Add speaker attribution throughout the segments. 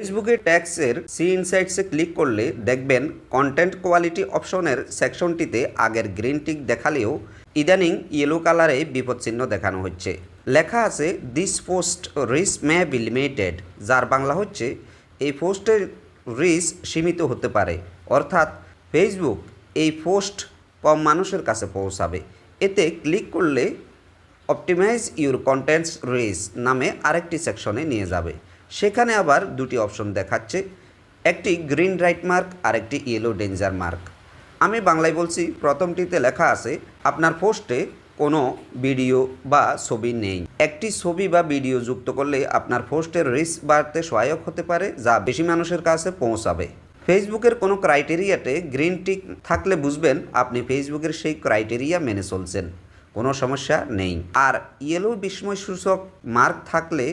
Speaker 1: ফেসবুকে ট্যাক্সের C ইনসাইটসে click করলে দেখবেন কন্টেন্ট কোয়ালিটি অপশনের সেকশনটিতে আগের গ্রিন টিক দেখালেও ইদানিং ইয়েলো কালারে বিপদচিহ্ন দেখানো হচ্ছে। লেখা আছে this post reach may be limited যার বাংলা হচ্ছে, এই পোস্টের রিস সীমিত হতে পারে অর্থাৎ ফেসবুক এই পোস্ট কম মানুষের কাছে পৌঁছাবে। এতে ক্লিক করলে অপটিমাইজ ইউর কন্টেন্টস রিস নামে আরেকটি সেকশনে নিয়ে যাবে। সেখানে আবার দুটি অপশন দেখাচ্ছে, একটি গ্রিন রাইট মার্ক আর একটি ইয়েলো ডেঞ্জার মার্ক। আমি বাংলায় বলছি, প্রথমটিতে লেখা আছে, আপনার পোস্টে কোনো ভিডিও বা ছবি নেই। একটি ছবি বা ভিডিও যুক্ত করলে আপনার পোস্টের রিস্ক বাড়তে সহায়ক হতে পারে, যা বেশি মানুষের কাছে পৌঁছাবে। ফেসবুকের কোনো ক্রাইটেরিয়াতে গ্রিন টিক থাকলে বুঝবেন, আপনি ফেসবুকের সেই ক্রাইটেরিয়া মেনে চলছেন। কোনো সমস্যা নেই। আর ইয়েলো বিস্ময় সূচক মার্ক থাকলে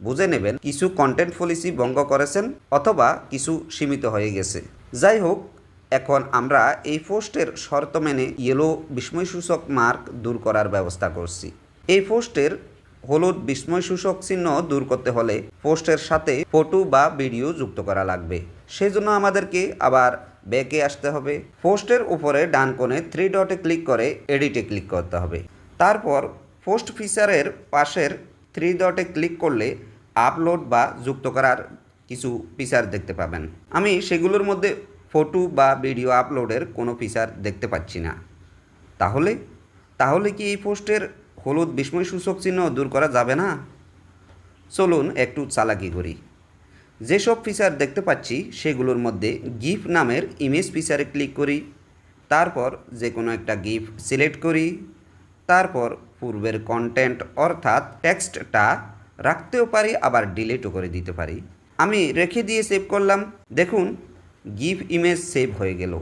Speaker 1: বুঝে নেবেন কিছু কন্টেন্ট পলিসি ভঙ্গ করেছেন অথবা কিছু সীমিত হয়ে গেছে। যাই হোক, এখন আমরা এই পোস্টের শর্ত মেনে ইয়েলো বিস্ময়সূচক মার্ক দূর করার ব্যবস্থা করছি। এই পোস্টের হলুদ বিস্ময়সূচক চিহ্ন দূর করতে হলে পোস্টের সাথে ফটো বা ভিডিও যুক্ত করা লাগবে। সেজন্য আমাদেরকে আবার ব্যাকে আসতে হবে। পোস্টের উপরে ডান কোণে থ্রি ডটে ক্লিক করে এডিটে ক্লিক করতে হবে। তারপর পোস্ট ফিচারের পাশের থ্রি ডটে ক্লিক করলে আপলোড বা যুক্ত করার কিছু ফিচার দেখতে পাবেন। আমি সেগুলোর মধ্যে ফটো বা ভিডিও আপলোডের কোনো ফিচার দেখতে পাচ্ছি না। তাহলে? তাহলে কি এই পোস্টের হলুদ বিস্ময় সূচক চিহ্ন দূর করা যাবে না? চলুন একটু চালাকি করি। যেসব ফিচার দেখতে পাচ্ছি, সেগুলোর মধ্যে গিফ নামের ইমেজ ফিচারে ক্লিক করি। তারপর যে কোনো একটা গিফ সিলেক্ট করি। তারপর পূর্বের কন্টেন্ট অর্থাৎ টেক্সটটা রাখতেও পারি, আবার ডিলিটও করে দিতে পারি। আমি রেখে দিয়ে সেভ করলাম। দেখুন গিফ ইমেজ সেভ হয়ে গেল।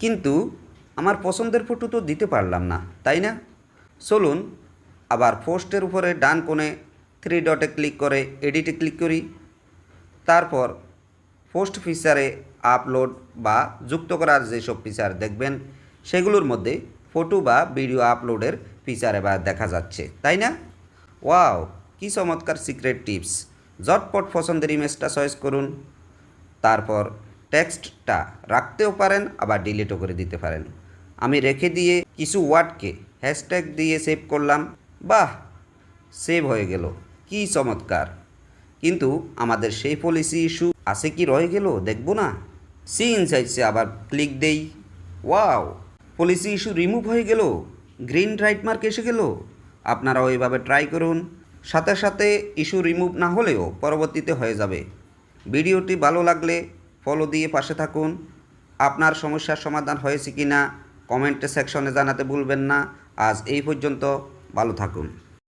Speaker 1: কিন্তু আমার পছন্দের ফটো তো দিতে পারলাম না, তাই না? চলুন, আবার পোস্টের উপরে ডান কোণে থ্রি ডটে ক্লিক করে এডিটে ক্লিক করি। তারপর পোস্ট ফিচারে আপলোড বা যুক্ত করার যেসব ফিচার দেখবেন, সেগুলোর মধ্যে ফটো বা ভিডিও আপলোডের ফিচার এবার দেখা যাচ্ছে, তাই না? ওয়াও কী চমৎকার সিক্রেট টিপস জটপট পছন্দের ইমেজটা চয়েস করুন। তারপর টেক্সটটা রাখতেও পারেন, আবার ডিলিটও করে দিতে পারেন। আমি রেখে দিয়ে কিছু ওয়ার্ডকে হ্যাশট্যাগ দিয়ে সেভ করলাম। বাহ! সেভ হয়ে গেল। কি চমৎকার! কিন্তু আমাদের সেই পলিসি ইস্যু আছে কি রয়ে গেল? দেখব না। সি ইনসাইটসে আবার ক্লিক দেই। ওয়াও! পলিসি ইস্যু রিমুভ হয়ে গেল। গ্রিন রাইট মার্ক এসে গেল। আপনারা ওইভাবে ট্রাই করুন। সাথে সাথে ইস্যু রিমুভ না হলেও পরবর্তীতে হয়ে যাবে। ভিডিওটি ভালো লাগলে ফলো দিয়ে পাশে থাকুন। আপনার সমস্যার সমাধান হয়েছে কি না কমেন্টে সেকশনে জানাতে ভুলবেন না। আজ এই পর্যন্ত, ভালো থাকুন।